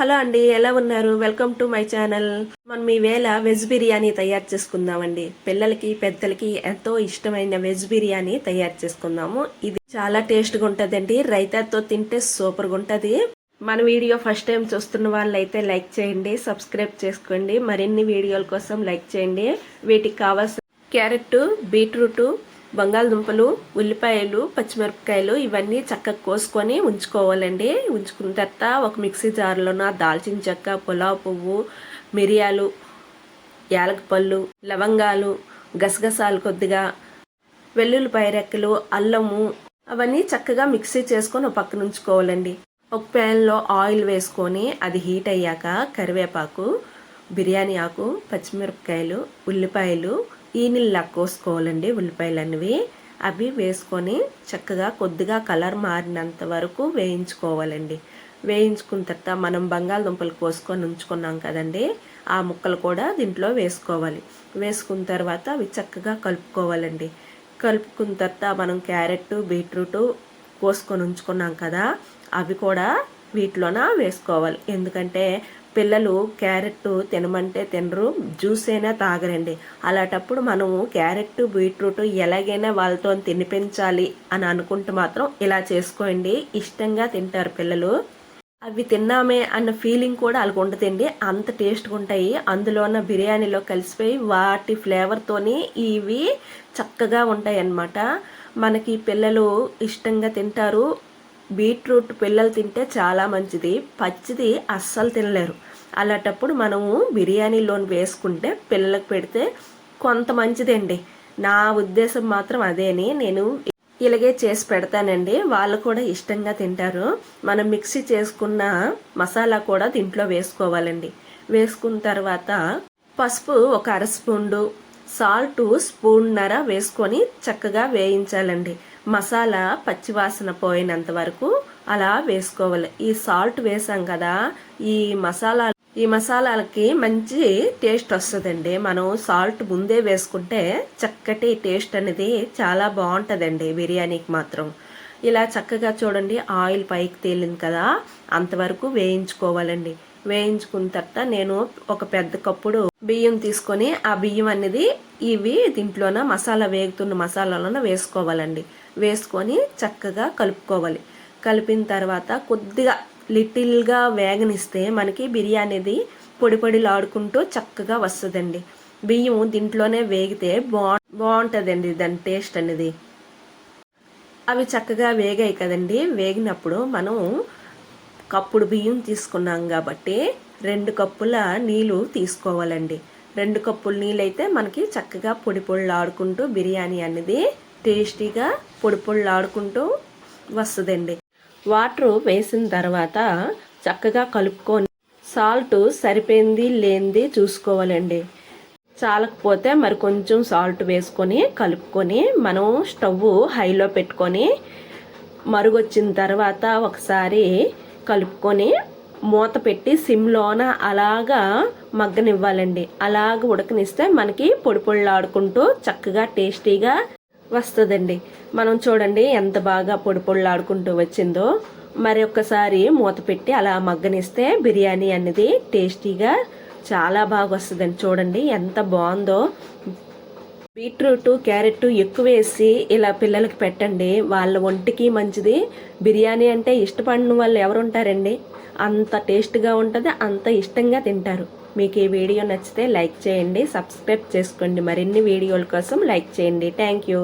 Hello అండి ఎలా ఉన్నారు? Welcome to my channel. మనం ఈ వేళ వెజ్ బిర్యానీ తయారు చేసుకుందామండి. పిల్లలకి పెద్దలకి ఎంతో ఇష్టమైన వెజ్ బిర్యానీ తయారు చేసుకుందాము. ఇది చాలా టేస్ట్గా ఉంటుందండి. రైతాతో తింటే సూపర్గా ఉంటుంది. మన వీడియో ఫస్ట్ టైం చూస్తున్న వాళ్ళైతే లైక్ చేయండి సబ్స్క్రైబ్ చేసుకోండి. మరిన్ని వీడియోల కోసం లైక్ చేయండి. వీటికి కావాల్సిన క్యారెట్ బీట్రూట్ బంగాళదుంపలు ఉల్లిపాయలు పచ్చిమిరపకాయలు ఇవన్నీ చక్కగా కోసుకొని ఉంచుకోవాలండి. ఉంచుకున్న తర్వాత ఒక మిక్సీ జార్లోన దాల్చిన చెక్క పులావ్ పువ్వు మిరియాలు యాలకపళ్ళు లవంగాలు గసగసాలు కొద్దిగా వెల్లుల్లిపాయ రెక్కలు అల్లము అవన్నీ చక్కగా మిక్సీ చేసుకొని ఒక పక్కన ఉంచుకోవాలండి. ఒక ప్యాన్లో ఆయిల్ వేసుకొని అది హీట్ అయ్యాక కరివేపాకు బిర్యానీ ఆకు పచ్చిమిరపకాయలు ఉల్లిపాయలు ఈ కోసుకోవాలండి ఉల్లిపాయలు అనేవి అవి వేసుకొని చక్కగా కొద్దిగా కలర్ మారినంత వరకు వేయించుకోవాలండి. వేయించుకున్న తర్వాత మనం బంగాళదుంపలు కోసుకొని ఉంచుకున్నాం కదండి ఆ ముక్కలు కూడా దీంట్లో వేసుకోవాలి. వేసుకున్న తర్వాత అవి చక్కగా కలుపుకోవాలండి. కలుపుకున్న తర్వాత మనం క్యారెట్ బీట్రూట్ కోసుకొని ఉంచుకున్నాం కదా అవి కూడా వీటిలోన వేసుకోవాలి. ఎందుకంటే పిల్లలు క్యారెట్ తినమంటే తినరు జ్యూస్ అయినా తాగరండి. అలాంటప్పుడు మనము క్యారెట్ బీట్రూట్ ఎలాగైనా వాళ్ళతో తినిపించాలి అని అనుకుంటే మాత్రం ఇలా చేసుకోండి. ఇష్టంగా తింటారు పిల్లలు. అవి తిన్నామే అన్న ఫీలింగ్ కూడా వాళ్ళకి ఉండదండి. అంత టేస్ట్గా ఉంటాయి. అందులో ఉన్న బిర్యానీలో కలిసిపోయి వాటి ఫ్లేవర్తోని ఇవి చక్కగా ఉంటాయి అన్నమాట మనకి పిల్లలు ఇష్టంగా తింటారు. బీట్రూట్ పిల్లలు తింటే చాలా మంచిది. పచ్చిది అస్సలు తినలేరు. అలాంటప్పుడు మనము బిర్యానీలోని వేసుకుంటే పిల్లలకు పెడితే కొంత మంచిదండి. నా ఉద్దేశం మాత్రం అదేని. నేను ఇలాగే చేసి పెడతానండి. వాళ్ళు కూడా ఇష్టంగా తింటారు. మనం మిక్సీ చేసుకున్న మసాలా కూడా దీంట్లో వేసుకోవాలండి. వేసుకున్న తర్వాత పసుపు ఒక అర స్పూన్డు సాల్ట్ స్పూన్నర వేసుకొని చక్కగా వేయించాలండి. మసాలా పచ్చివాసన పోయినంత వరకు అలా వేసుకోవాలి. ఈ సాల్ట్ వేసాం కదా ఈ మసాలా ఈ మసాలాలకి మంచి టేస్ట్ వస్తుందండి. మనం సాల్ట్ ముందే వేసుకుంటే చక్కటి టేస్ట్ అనేది చాలా బాగుంటుందండి బిర్యానీకి మాత్రం. ఇలా చక్కగా చూడండి ఆయిల్ పైకి తేలింది కదా అంతవరకు వేయించుకోవాలండి. వేయించుకున్న తర్వాత నేను ఒక పెద్ద కప్పుడు బియ్యం తీసుకొని ఆ బియ్యం అనేది ఇవి దీంట్లోన మసాలా వేగుతున్న మసాలాలోన వేసుకోవాలండి. వేసుకొని చక్కగా కలుపుకోవాలి. కలిపిన తర్వాత కొద్దిగా లిటిల్గా వేగనిస్తే మనకి బిర్యానీది పొడి పొడిలాడుకుంటూ చక్కగా వస్తుందండి. బియ్యం దీంట్లోనే వేగితే బా బాగుంటుందండి దాని టేస్ట్ అనేది. అవి చక్కగా వేగాయి కదండి. వేగినప్పుడు మనం కప్పుడు బియ్యం తీసుకున్నాం కాబట్టి రెండు కప్పుల నీళ్ళు తీసుకోవాలండి. రెండు కప్పుల నీళ్ళు అయితే మనకి చక్కగా పొడి పొళ్ళాడుకుంటూ బిర్యానీ అనేది టేస్టీగా పొడి పొళ్ళాడుకుంటూ వస్తుందండి. వాటర్ వేసిన తర్వాత చక్కగా కలుపుకొని సాల్ట్ సరిపోయింది లేనిది చూసుకోవాలండి. చాలకపోతే మరి కొంచెం సాల్ట్ వేసుకొని కలుపుకొని మనం స్టవ్ హైలో పెట్టుకొని మరుగొచ్చిన తర్వాత ఒకసారి కలుపుకొని మూత పెట్టి సిమ్లోన అలాగా మగ్గనివ్వాలండి. అలాగ ఉడకనిస్తే మనకి పొడి పొళ్ళాడుకుంటూ చక్కగా టేస్టీగా వస్తుందండి. మనం చూడండి ఎంత బాగా పొడి పొళ్ళాడుకుంటూ వచ్చిందో. మరి ఒక్కసారి మూత పెట్టి అలా మగ్గనిస్తే బిర్యానీ అనేది టేస్టీగా చాలా బాగా వస్తుందండి. చూడండి ఎంత బాగుందో. బీట్రూట్ క్యారెట్ ఎక్కువ వేసి ఇలా పిల్లలకి పెట్టండి. వాళ్ళ ఒంటికి మంచిది. బిర్యానీ అంటే ఇష్టపడిన వాళ్ళు ఎవరు ఉంటారండి అంత టేస్ట్గా ఉంటుంది అంత ఇష్టంగా తింటారు. మీకు ఈ వీడియో నచ్చితే లైక్ చేయండి సబ్స్క్రైబ్ చేసుకోండి. మరిన్ని వీడియోల కోసం లైక్ చేయండి. Thank you.